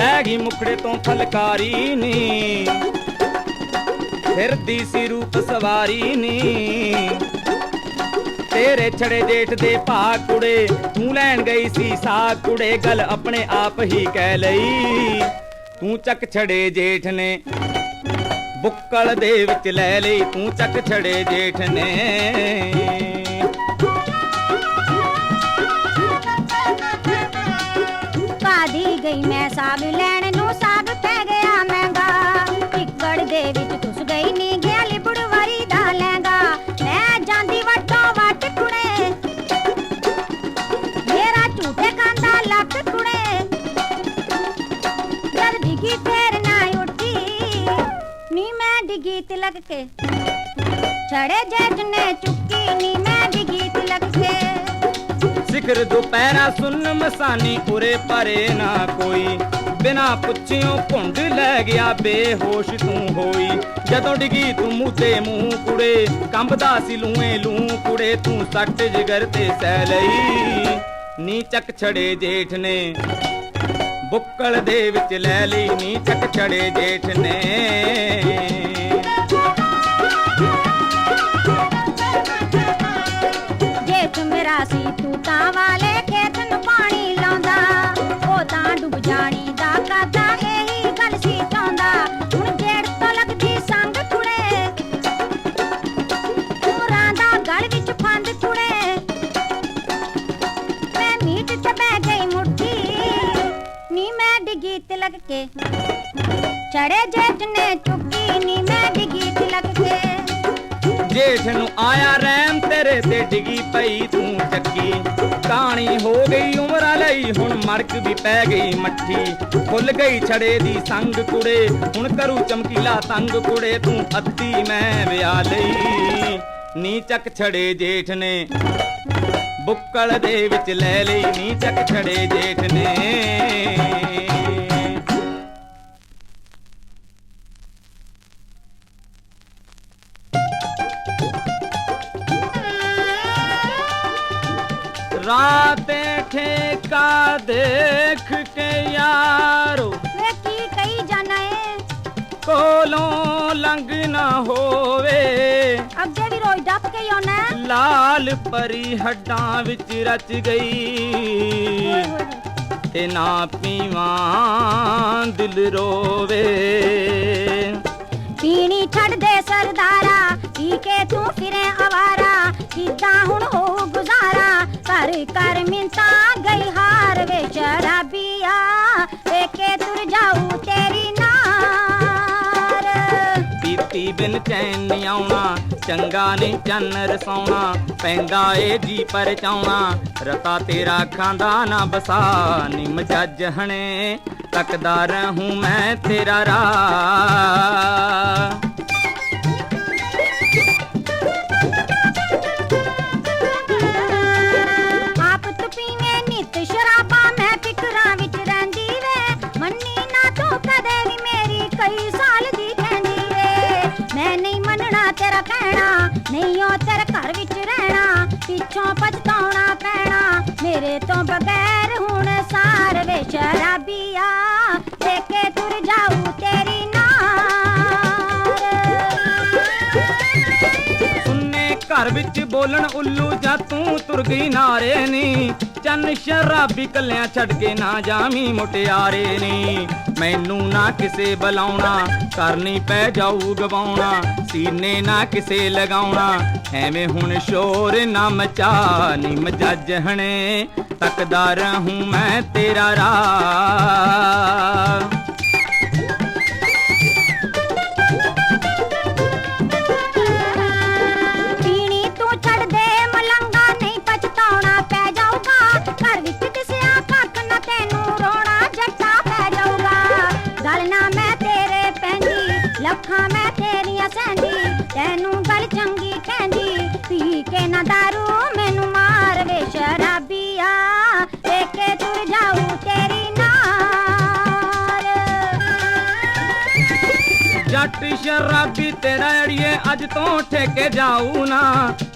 ਲੈ ਗਈ ਮੁਖੜੇ ਤੋਂ ਫਲਕਾਰੀ ਨੀ। ਫਿਰਦੀ ਸੀ ਰੂਪ ਸਵਾਰੀ ਨੀ। ਤੇਰੇ ਛੜੇ ਜੇਠ ਦੇ ਭਾ ਕੁੜੇ, ਤੂੰ ਲੈਣ ਗਈ ਸੀ ਸਾ ਕੁੜੇ, ਗੱਲ ਆਪਣੇ ਆਪ ਹੀ ਕਹਿ ਲਈ। ਤੂੰ ਚੱਕ ਛੜੇ ਜੇਠ ਨੇ, ਬੁੱਕਲ ਦੇ ਵਿੱਚ ਲੈ ਲਈ, ਤੂੰ ਚੱਕ ਛੜੇ ਜੇਠ ਨੇ। ਗਈ, ਮੈਂ ਸਾਗ ਲੈਣ ਨੂੰ ਸਾਗ ਪੈ ਗਿਆ ਮਹਿੰਗਾ। ਟਿੱਕੜ ਦੇ ਵਿੱਚ ਤੁਸ ਗਈ ਨੀ ਗਿਆ, ਲਿਬੜ ਦਾ ਲਹਿੰਗਾ। ਮੈਂ ਜਾਂਦੀ ਵੱਟੋਂ ਵੱਟ ਕੁੜੇ ਮੇਰਾ ਝੂਠੇ ਖਾਂਦਾ ਲੱਕ ਕੁੜੇ ਜਦ ਡਿੱਗੀ ਫੇਰ ਨਾ ਉੱਠੀ। ਨੀ ਮੈਂ ਡਿੱਗੀ ਤਿਲਕ ਕੇ। ਛੜੇ ਜੱਜ ਨੇ ਸਿਖਰ ਦੁਪਹਿਰਾ ਸੁਣ ਮਸਾਨੀ ਉਰੇ ਪਰੇ ਨਾ ਕੋਈ। ਬਿਨਾ ਪੁੱਛਿਓ ਭੁੰਡ ਲੈ ਗਿਆ ਬੇਹੋਸ਼ ਤੂੰ ਹੋਈ। ਜਦੋਂ ਡਿੱਗੀ ਤੂੰ ਮੂੰਹ ਤੇ ਮੂੰਹ ਕੁੜੇ, ਕੰਬਦਾ ਸੀ ਲੂਏ ਲੂ ਕੁੜੇ, ਤੂੰ ਸੱਟ ਜਿਗਰ ਤੇ ਸਹਿ ਲਈ। ਨੀ ਚੱਕ ਛੜੇ ਜੇਠ ਨੇ, ਬੁੱਕਲ ਦੇ ਵਿੱਚ ਲੈ ਲਈ ਨੀ ਚੱਕ ਛੜੇ ਜੇਠ ਨੇ। ਮੇਰਾ ਸੀ ਤਿਲਕ ਕੇ। ਚੜੇ ਜੇਠ ਨੇ ਚੁੱਕੀ ਨੀ ਮੈਂ ਡਿੱਗੀ ਤਿਲਕ ਕੇ। ਜੇਠ ਨੂੰ ਆਇਆ ਰੈਮ ਤੇਰੇ ਤੇ ਡਿੱਗੀ ਪਈ ਤੂੰ ਚੱਕੀ। ਕਹਾਣੀ ਹੋ ਗਈ ਉਮਰਾਂ ਲਈ, ਹੁਣ ਮੜਕ ਵੀ ਪੈ ਗਈ ਮੱਠੀ। ਖੁੱਲ ਗਈ ਛੜੇ ਦੀ ਸੰਗ ਕੁੜੇ, ਹੁਣ ਕਰੂ ਚਮਕੀਲਾ ਤੰਗ ਕੁੜੇ, ਤੂੰ ਅੱਤੀ ਮੈਂ ਵਿਆਹ ਲਈ। ਨੀ ਚੱਕ ਛੜੇ ਜੇਠ ਨੇ, ਬੁੱਕਲ ਦੇ ਵਿੱਚ ਲੈ ਲਈ। ਨੀ ਚੱਕ ਛੜੇ ਜੇਠ ਨੇ। ਕੋਲੋਂ ਲੰਘ ਨਾ ਹੋਵੇ। ਅੱਗੇ ਵੀ ਰੋਜ਼ ਡੱਪ ਕੇ ਆਉਣਾ। ਲਾਲ ਪਰੀ ਹੱਡਾਂ ਵਿੱਚ ਰਚ ਗਈ। ਤੇ ਨਾ ਪੀਵਾਂ ਦਿਲ ਰੋਵੇ। ਪੀਣੀ ਛੱਡ ਦੇ ਸਰਦਾਰਾ ਪੀ ਕੇ ਤੂੰ ਫਿਰੇ ਆਵਾਰਾ ਕਿੱਦਾਂ ਹੁਣ ਹੋ ਗੁਜ਼ਾਰਾ ਕਰ ਕਰ ਮਿੰਤਾ ਗਈ ਹਾਰ ਵੇ ਸ਼ਰਾਬੀਆ ਚੈਨ ਨੀ ਆਉਣਾ, ਚੰਗਾ ਨਹੀਂ ਚੰਨ ਰਸਾਉਣਾ, ਪੈਂਦਾ ਏ ਜੀ ਪਰਚਾਉਣਾ, ਰਤਾ ਤੇਰਾ ਖਾਂਦਾ ਨਾ ਬਸਾ, ਨਿਮ ਜੱਜ ਹਣੇ, ਤੱਕਦਾ ਰਹੂੰ ਮੈਂ ਤੇਰਾ ਰਾਹ। ਵਿੱਚ ਬੋਲਣ ਉੱਲੂ ਜਾਂ ਤੂੰ ਤੁਰ ਗਈ ਨਾਰੇ ਨੀ। ਚੰਨ ਸ਼ਰਾਬੀ ਕੱਲਿਆਂ ਛੱਡ ਕੇ ਨਾ ਜਾਵੀਂ ਮੁਟਿਆਰੇ ਨੀ। ਮੈਨੂੰ ਨਾ ਕਿਸੇ ਬੁਲਾਉਣਾ ਕਰਨੀ ਪੈ ਜਾਊ ਗਵਾਉਣਾ, ਸੀਨੇ ਨਾ ਕਿਸੇ ਲਗਾਉਣਾ। ਐਵੇਂ ਹੁਣ ਸ਼ੋਰ ਨਾ ਮਚਾ ਨੀ ਮਜੱਜ ਹਣੇ, ਤੱਕਦਾ ਰਹੂੰ ਮੈਂ ਤੇਰਾ ਰਾਹ। ਲੱਖਾਂ ਮੈਂ ਤੇਰੀਆਂ ਸਹਿੰਦੀ ਤੈਨੂੰ ਬਲ ਚੰਗੀ ਕਹਿੰਦੀ ਪੀ ਕੇ ਨਾ ਦਾਰੂ ਜੱਟ ਸ਼ਰਾਬੀ ਤੇਰਾ ਅੜੀਏ ਅੱਜ ਤੋਂ ਠੇਕੇ ਜਾਊ ਨਾ।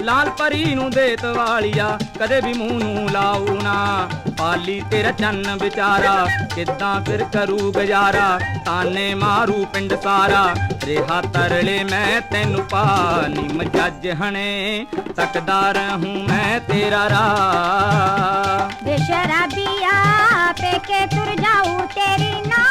ਲਾਲ ਪਰੀ ਨੂੰ ਦੇਤ ਵਾਲੀਆ, ਕਦੇ ਵੀ ਮੂੰਹ ਨੂੰ ਲਾਊ ਨਾ। ਪਾਲੀ ਤੇਰਾ ਚੰਨ ਵਿਚਾਰਾ, ਕਿੱਦਾਂ ਫਿਰ ਕਰੂ ਗੁਜ਼ਾਰਾ? ਤਾਨੇ ਮਾਰੂ ਪਿੰਡ ਸਾਰਾ, ਰਿਹਾ ਤਰਲੇ ਮੈਂ ਤੈਨੂੰ ਪਾਲੀ ਮਜੱਜ ਹਣੇ ਤੱਕਦਾ ਰਹੂੰ ਮੈਂ ਤੇਰਾ ਰਾਹ। ਵੇ ਸ਼ਰਾਬੀਆ ਪੇਕੇ ਤੁਰ ਜਾਊ ਤੇਰੀ ਨਾ।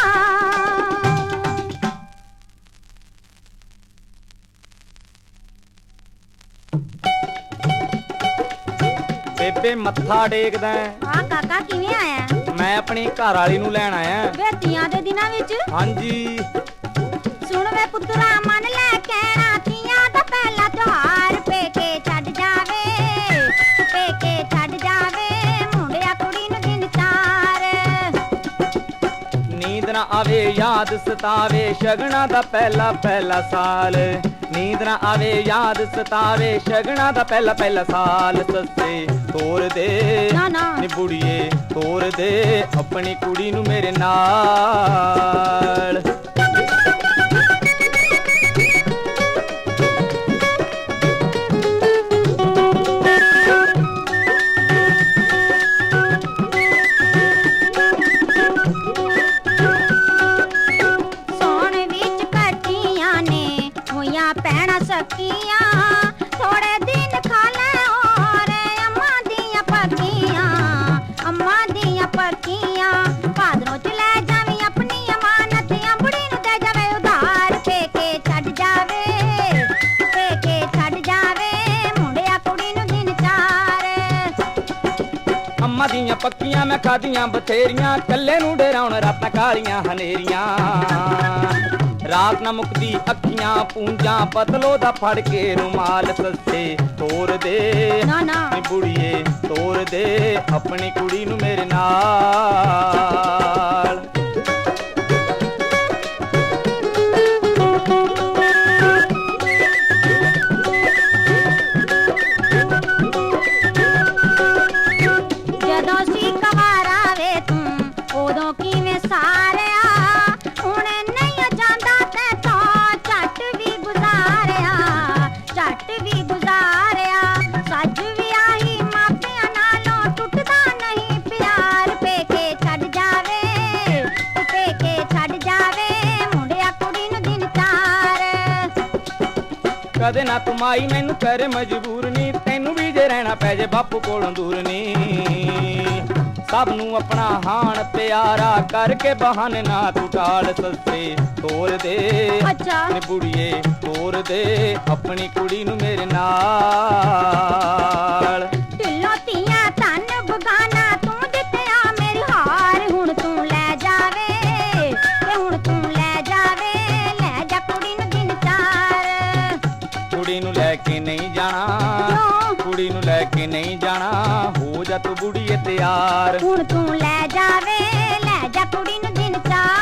ਬੇਬੇ ਮੱਥਾ ਟੇਕਦਾ ਹੈ। ਆ ਕਾਕਾ ਕਿਵੇਂ ਆਇਆ? ਮੈਂ ਆਪਣੀ ਘਰ ਵਾਲੀ ਨੂੰ ਲੈਣ ਆਇਆ। ਵੇ ਤੀਆਂ ਦੇ ਦਿਨਾਂ ਵਿੱਚ? ਹਾਂਜੀ। ਸੁਣ ਵੇ ਪੁੱਤਰਾ ਮਨ ਲੈ ਕਹਿਣਾ ਤੀਆਂ ਦਾ ਪਹਿਲਾ ਤਿਉਹਾਰ ਪੇਕੇ ਛੱਡ ਜਾਵੇ। ਪੇਕੇ ਛੱਡ ਜਾਵੇ ਮੁੰਡਿਆ ਕੁੜੀ ਨੂੰ ਦਿਨ ਚਾਰ ਨੀਂਦ ਨਾ ਆਵੇ ਯਾਦ ਸਤਾਵੇ ਸ਼ਗਣਾ ਦਾ ਪਹਿਲਾ ਪਹਿਲਾ ਸਾਲ। ਨੀਂਦ ਨਾ ਆਵੇ ਯਾਦ ਸਤਾਵੇ ਸ਼ਗਣਾ ਦਾ ਪਹਿਲਾ ਪਹਿਲਾ ਸਾਲ ਸੱਸੇ। ਤੋਰ ਦੇ ਨਾ ਨਾ। ਨੀ ਬੁੜੀਏ ਤੋਰ ਦੇ ਆਪਣੀ ਕੁੜੀ ਨੂੰ ਮੇਰੇ ਨਾਲ। ਖਾਦੀਆਂ ਬਥੇਰੀਆਂ ਕੱਲੇ ਨੂੰ ਡਰਾਉਣ ਰਾਤਾਂ ਕਾਲੀਆਂ ਹਨੇਰੀਆਂ। ਰਾਤ ਨਾ ਮੁਕਦੀ ਅੱਖੀਆਂ ਪੂੰਜਾਂ ਪਤਲੋ ਦਾ ਫੜ ਕੇ ਰੁਮਾਲ ਸੱਸੇ ਤੋਰ ਦੇ। ਨਾ ਨਾ। ਨੀ ਬੁੜੀਏ ਤੋਰ ਦੇ ਆਪਣੀ ਕੁੜੀ ਨੂੰ ਮੇਰੇ ਨਾਲ। ਕਦੇ ਨਾ ਤੁਮਾਈ ਮੈਨੂੰ ਕਰੇ ਮਜਬੂਰ ਨੀ। ਤੈਨੂੰ ਵੀ ਜੇ ਰਹਿਣਾ ਪੈ ਜੇ ਬਾਪੂ ਕੋਲੋਂ ਦੂਰ ਨੀ। ਸਭ ਨੂੰ ਆਪਣਾ ਹਾਣ ਪਿਆਰਾ ਕਰਕੇ ਬਹਾਨੇ ਨਾ ਤੂੰ ਟਾਲ ਸੱਸੇ ਤੋਰ ਦੇ। ਅੱਛਾ। ਨੀ ਬੁੜੀਏ ਤੋਰ ਦੇ ਆਪਣੀ ਕੁੜੀ ਨੂੰ ਮੇਰੇ ਨਾਲ। ਜਾ ਤੂੰ ਬੁੜੀਏ ਤਿਆਰ। ਹੁਣ ਤੂੰ ਲੈ ਜਾਵੇ ਲੈ ਜਾ ਕੁੜੀ ਨੂੰ ਦਿਨ ਚਾਰ।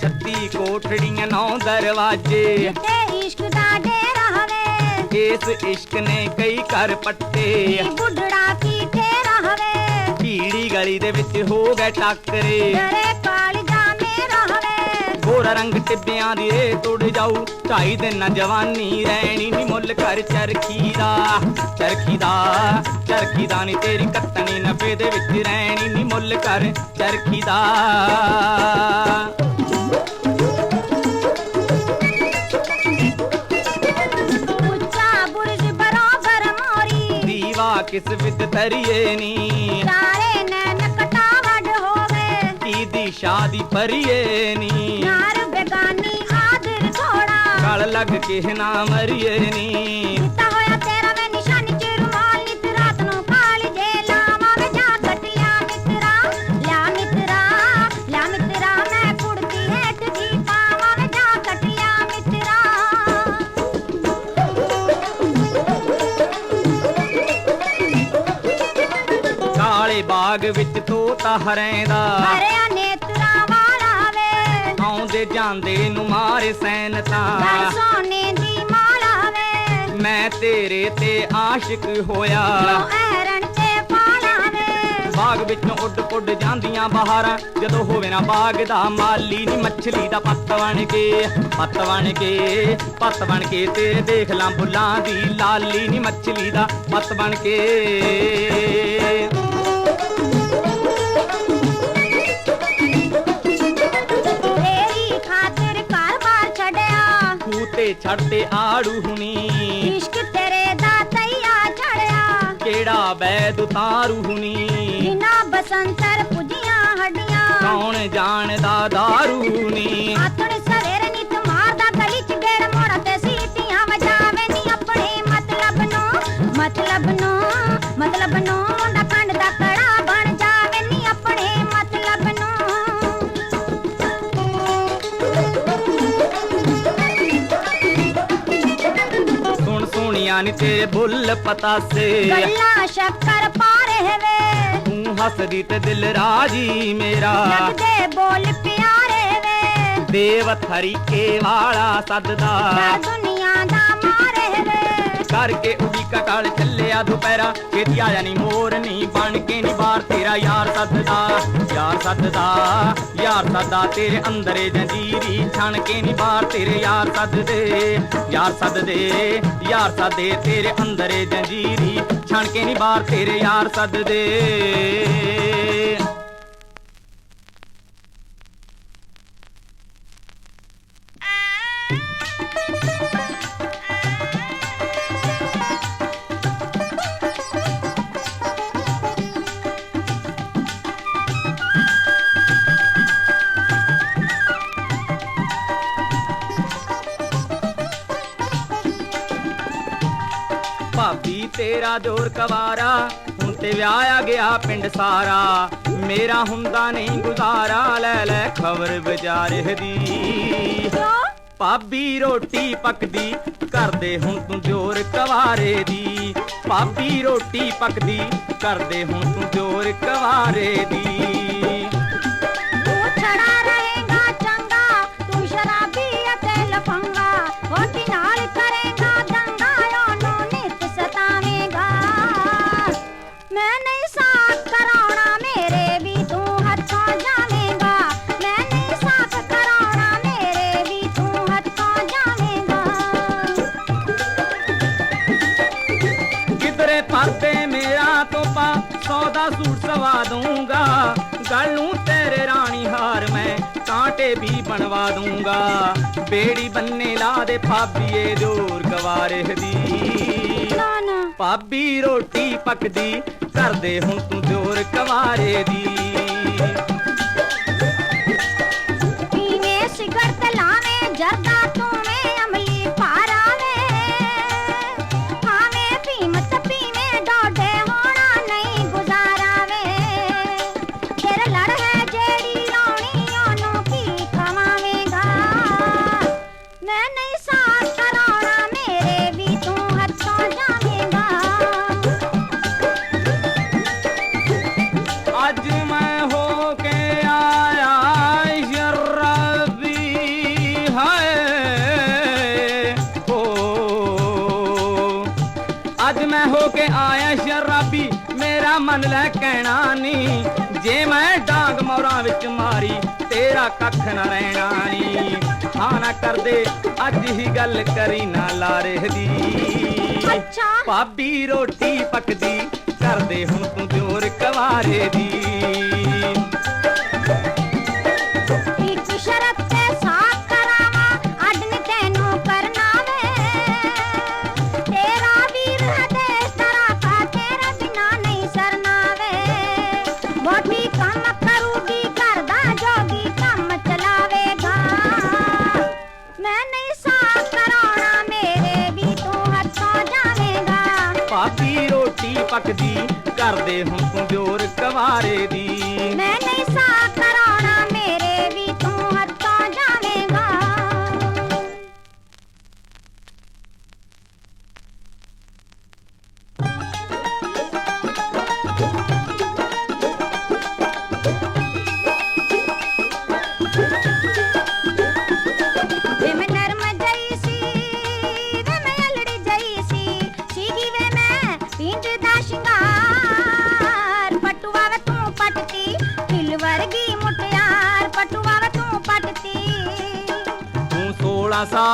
ਛੱਤੀ ਕੋਠੜੀਆਂ ਨੌ ਦਰਵਾਜੇ। ਤੇ ਇਸ ਇਸ਼ਕ ਨੇ ਕਈ ਘਰ ਪੱਟੇ। ਬੁੱਢੜਾ ਕੀ ਠੇਰਾ ਹਵੇ? ਭੀੜੀ ਗਲੀ ਦੇ ਵਿੱਚ ਹੋ ਗਏ ਟੱਕਰੇ। ਤੇਰੇ ਕਾਲਜਾ ਮੇਰਾ ਹਵੇ ਗੋਰਾ ਰੰਗ ਟਿੱਬਿਆਂ ਦੀ ਰੇ ਤੁੜ ਜਾਊ। ਢਾਈ ਦਿਨ ਜਵਾਨੀ ਰਹਿਣੀ ਨੀ ਮੁੱਲ ਕਰ ਚਰਖੀ ਦਾ ਚਰਖੀ ਦਾ ਚਰਖੀ ਦਾ ਨੀ ਤੇਰੀ ਕੱਤਣੀ ਨਫੇ ਦੇ ਵਿੱਚ ਰਹਿਣੀ ਨੀ ਮੁੱਲ ਕਰ ਚਰਖੀ ਦਾ ਕਿਸ ਵਿਦ ਤਰੀਏ ਨੀ? ਚਾਰੇ ਨੈਣ ਕਟਾਵੜ ਹੋਵੇ। ਕੀ ਦੀ ਸ਼ਾਦੀ ਪਰੀਏ ਨੀ। ਯਾਰ ਬੇਗਾਨੀ ਆਦਰ ਥੋੜਾ ਗਲ ਲੱਗ ਕੇ ਨਾ ਮਰੀਏ ਨੀ। ਤਾ ਬਾਗ ਵਿੱਚ ਤੋਤਾ ਹਰੈਂਦਾ। ਹਰਿਆ ਨੇਤਰਾਂ ਵਾਲਾ ਵੇ। ਆਉਂਦੇ ਜਾਂਦੇ ਨੂੰ ਮਾਰੇ ਸੈਨ ਤਾਂ ਸੋਨੇ ਦੀ ਮਾਲਾ ਵੇ। ਮੈਂ ਤੇਰੇ ਤੇ ਆਸ਼ਿਕ ਹੋਇਆ। ਕਿਉਂ ਐਰਨ ਤੇ ਪਾਲਾ ਵੇ। ਬਾਗ ਵਿੱਚੋਂ ਉੱਡ ਪੁੱਡ ਜਾਂਦੀਆਂ ਬਹਾਰਾਂ। ਜਦੋਂ ਹੋਵੇ ਨਾ ਬਾਗ ਦਾ ਮਾਲੀ ਨੀ ਮੱਛਲੀ ਦਾ ਪੱਤ ਬਣ ਕੇ। ਪੱਤ ਬਣ ਕੇ ਪੱਤ ਬਣ ਕੇ ਤੇਰੇ ਦੇਖ ਲਾਂ ਬੁੱਲਾਂ ਦੀ ਲਾਲੀ ਨੀ ਮੱਛਲੀ ਦਾ ਪੱਤ ਬਣ ਕੇ। ਛੱਡਦੇ ਆੜੂ ਹੁਣੀ। ਇਸ਼ਕ ਤੇਰੇ ਦਾ ਤਈਆ ਛੜਿਆ ਕਿਹੜਾ ਬੈਦ ਉਤਾਰੂ ਹੁਣੀ। ਬਿਨਾ ਬਸੰਤਰ ਪੁਜੀਆਂ ਹੱਡੀਆਂ। ਕੌਣ ਜਾਣਦਾ ਦਾਰੂ ਨੀ ਆਤਣ ਸਵੇਰ ਨਿਤ ਮਾਰਦਾ ਗਲੀ ਚ ਗੇੜ ਮੋੜ ਤੇ ਸੀਟੀਆਂ ਵਜਾਵੇ ਨੀ ਆਪਣੇ ਮਤਲਬ ਨੂੰ ਮਤਲਬ ਨੂੰ ਮਤਲਬ ਨੂੰ ਸੁਣੀਆਂ ਨੀ ਤੇਰੇ ਬੁੱਲ ਪਤਾਸੇ ਗੱਲਾਂ ਸ਼ੱਕਰ ਪਾਰੇ ਵੇ ਤੂੰ ਹੱਸਦੀ ਤੇ ਦਿਲ ਰਾਜੀ ਮੇਰਾ ਲੱਗਦੇ ਬੋਲ ਪਿਆਰੇ ਵੇ ਦੇਵ ਥਰੀਕੇ ਵਾਲਾ ਸੱਦਦਾ ਮੈਂ ਦੁਨੀਆ ਦਾ ਮਾਰੇ ਵੇ ਕਰਕੇ ਉਡੀਕਾ ਕਾਲ ਚੱਲਿਆ ਦੁਪਹਿਰਾ। ਛੇਤੀ ਆ ਜਾਣੀ ਮੋਰਨੀ ਬਣ ਕੇ ਨੀ ਬਾਹਰ ਤੇਰਾ ਯਾਰ ਸੱਦਦਾ ਯਾਰ ਸੱਦਦਾ ਯਾਰ ਸੱਦਾ ਤੇਰੇ ਅੰਦਰੇ ਜੰਜੀਰੀ ਛਣ ਕੇ ਨੀ ਬਾਹਰ ਤੇਰੇ ਯਾਰ ਸੱਦਦੇ ਯਾਰ ਸੱਦਦੇ ਯਾਰ ਸੱਦੇ ਤੇਰੇ ਅੰਦਰੇ ਜੰਜੀਰੀ ਛਣ ਕੇ ਨੀ ਬਾਹਰ ਤੇਰੇ ਯਾਰ ਸੱਦਦੇ ਭਾਬੀ ਤੇਰਾ ਜੋਰ ਕਵਾਰਾ ਹੁਣ ਤੇ ਵਿਆਹਿਆ ਗਿਆ ਪਿੰਡ ਸਾਰਾ। ਮੇਰਾ ਹੁੰਦਾ ਨਹੀਂ ਗੁਜ਼ਾਰਾ ਲੈ ਲੈ ਖਬਰ ਵਿਚਾਰੇ ਦੀ। ਭਾਬੀ ਰੋਟੀ ਪੱਕਦੀ ਕਰਦੇ ਹੁਣ ਤੂੰ ਜੋਰ ਕਵਾਰੇ ਦੀ। ਭਾਬੀ ਰੋਟੀ ਪੱਕਦੀ ਕਰਦੇ ਹੁਣ ਤੂੰ ਜੋਰ ਕਵਾਰੇ ਦੀ। ਤੂੰ ਛੜਾ ਕਾਂਟੇ ਵੀ ਬਣਵਾ ਦੂੰਗਾ। ਬੇੜੀ ਬੰਨੇ ਲਾ ਦੇ ਭਾਬੀਏ ਜੋਰ ਕਵਾਰੇ ਦੀ ਨਾ ਨਾ ਭਾਬੀ ਰੋਟੀ ਪੱਕਦੀ ਕਰਦੇ ਹੁਣ ਤੂੰ ਜੋਰ ਕਵਾਰੇ ਦੀ ਆਇਆ ਸ਼ਰਾਬੀ ਮੇਰਾ ਮਨ ਲੈ ਕਹਿਣਾ ਨਹੀਂ। ਜੇ ਮੈਂ ਡਾਂਗ ਮੋਰਾਂ ਵਿੱਚ ਮਾਰੀ ਤੇਰਾ ਕੱਖ ਨਾ ਰਹਿਣਾ ਨਹੀਂ। ਹਾਂ ਨਾ ਕਰਦੇ ਅੱਜ ਹੀ ਗੱਲ ਕਰੀ ਨਾ ਲਾਰੇ ਦੀ। ਅੱਛਾ। ਭਾਬੀ ਰੋਟੀ ਪੱਕਦੀ ਕਰਦੇ ਹੁਣ ਤੂੰ ਜੋਰ ਕਵਾਰੇ ਦੀ। ਰੋਟੀ ਕਰਦੇ ਹੁਣ ਜੋਰ ਕਵਾਰੇ ਦੀ।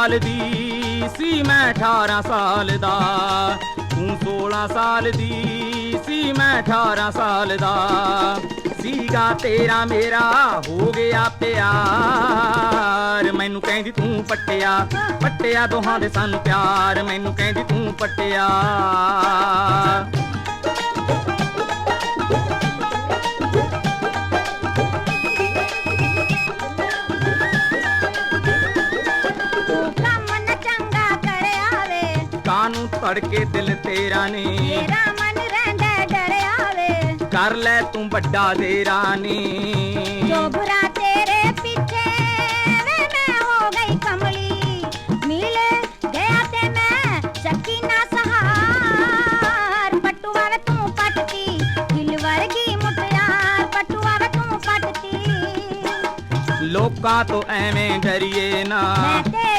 ਸਾਲ ਦੀ ਸੀ ਮੈਂ 18 ਸਾਲ ਦਾ। ਤੂੰ 16 ਸਾਲ ਦੀ ਸੀ ਮੈਂ 18 ਸਾਲ ਦਾ। ਸੀਗਾ ਤੇਰਾ ਮੇਰਾ, ਹੋ ਗਿਆ ਪਿਆਰ। ਮੈਨੂੰ ਕਹਿੰਦੀ ਤੂੰ ਪੱਟਿਆ ਪੱਟਿਆ ਦੋਹਾਂ ਦੇ ਸਾਨੂੰ ਪਿਆਰ। ਮੈਨੂੰ ਕਹਿੰਦੀ ਤੂੰ ਪੱਟਿਆ। ਕਾਨੂੰ ਤੜਕੇ ਦਿਲ ਤੇਰਾ ਨੇ। ਤੇਰਾ ਮਨ ਰਹਿੰਦਾ ਡਰਿਆ ਵੇ। ਕਰ ਲੈ ਤੂੰ ਵੱਡਾ ਤੇਰਾ ਨੇ ਜੋ ਬੁਰਾ ਤੇਰੇ ਪਿੱਛੇ ਵੇ ਮੈਂ ਹੋ ਗਈ ਕਮਲੀ। ਮਿਲ ਗਿਆ ਤੇ ਮੈਂ ਸਕੀ ਨਾ ਸਹਾਰ। ਪਟੂਆ ਵੇ ਤੂੰ ਪਟਤੀ ਦਿਲ ਵਰਗੀ ਮੁਟਿਆਰ। ਪਟੂਆ ਵੇ ਤੂੰ ਪਟਤੀ। ਲੋਕਾਂ ਤੋਂ ਐਵੇਂ ਡਰੀਏ ਨਾ। ਮੈਂ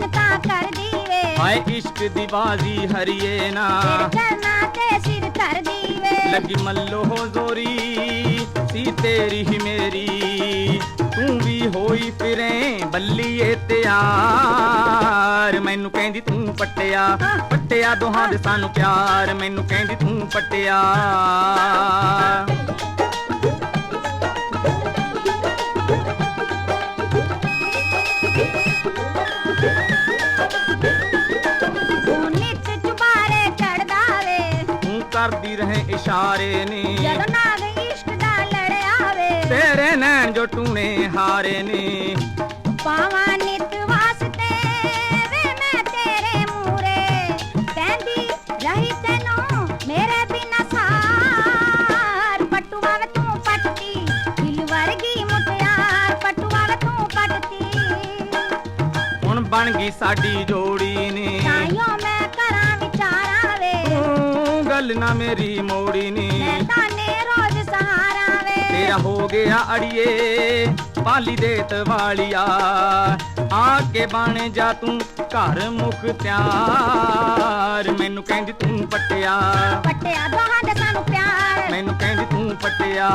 ਮਿੰਨਤਾਂ ਕਰਦੀ ਵੇ ਹਾਏ ਇਸ਼ਕ ਦੀ ਬਾਜ਼ੀ ਹਰੀਏ ਨਾ। ਤੇਰੇ ਚਰਨਾਂ ਤੇ ਸਿਰ ਧਰਦੀ ਵੇ ਲੱਗੀ ਮੱਲੋ ਜ਼ੋਰੀ ਸੀ ਤੇਰੀ ਹੀ ਮੇਰੀ। ਤੂੰ ਵੀ ਹੋਈ ਫਿਰੇ ਬੱਲੀਏ ਤਿਆਰ। ਮੈਨੂੰ ਕਹਿੰਦੀ ਤੂੰ ਪੱਟਿਆ ਪੱਟਿਆ ਦੋਹਾਂ ਦੇ ਸਾਨੂੰ ਪਿਆਰ। ਮੈਨੂੰ ਕਹਿੰਦੀ ਤੂੰ ਪੱਟਿਆ। ਹਾਰੇ ਨੇ। ਪਾਵਾਂ ਨਿਤ ਵਾਸਤੇ ਵੇ ਮੈਂ ਤੇਰੇ ਮੂਰੇ। ਕਹਿੰਦੀ ਰਹੀ ਤੈਨੂੰ ਮੇਰੇ ਬਿਨਾ ਸਾਰ। ਪਟੂਆ ਵੇ ਤੂੰ ਪਟਤੀ ਦਿਲ ਵਰਗੀ ਮੁਟਿਆਰ। ਪਟੂਆ ਵੇ ਤੂੰ ਪਟਤੀ ਹੁਣ ਬਣ ਗਈ ਸਾਡੀ ਜੋੜੀ ਨੇ। ਤਾਈਓ ਮੈਂ ਕਰਾਂ ਵਿਚਾਰਾਂ ਵੇ। ਤੂੰ ਗੱਲ ਨਾ ਮੇਰੀ ਮੋੜੀ ਨੇ। ਮੈਂ ਤਾਨੇ ਰੋਜ਼ ਸਹਾਰਾ ਵੇ। ਤੇਰਾ ਹੋ ਗਿਆ ਅੜੀਏ। ਪਾਲੀ ਦੇਤ ਵਾਲੀਆ ਆ ਕੇ ਬਣ ਜਾ ਤੂੰ ਘਰ ਮੁਖ ਤਿਆਰ। ਮੈਨੂੰ ਕਹਿੰਦੀ ਤੂੰ ਪੱਟਿਆ। ਪੱਟਿਆ ਦੋਹਾਂ ਦੇ ਸਾਨੂੰ ਪਿਆਰ। ਮੈਨੂੰ ਕਹਿੰਦੀ ਤੂੰ ਪੱਟਿਆ।